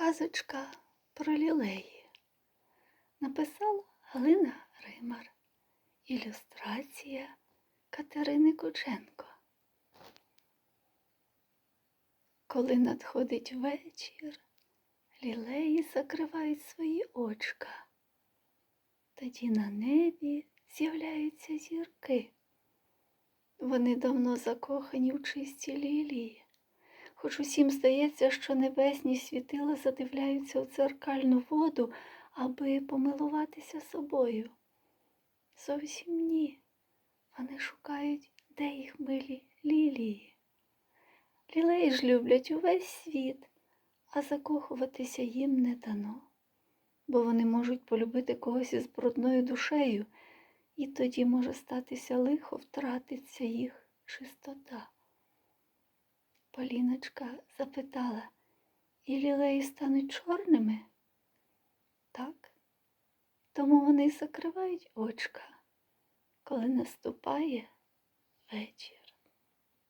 Казочка про лілеї. Написала Галина Римар. Ілюстрація Катерини Кученко. Коли надходить вечір, лілеї закривають свої очка. Тоді на небі з'являються зірки. Вони давно закохані в чисті лілії. Хоч усім здається, що небесні світила задивляються у дзеркальну воду, аби помилуватися собою. Зовсім ні. Вони шукають, де їх милі лілії. Лілеї ж люблять увесь світ, а закохуватися їм не дано, бо вони можуть полюбити когось із брудною душею, і тоді може статися лихо, втратиться їх чистота. Поліночка запитала, і лілеї стануть чорними? Так, тому вони закривають очка, коли наступає вечір.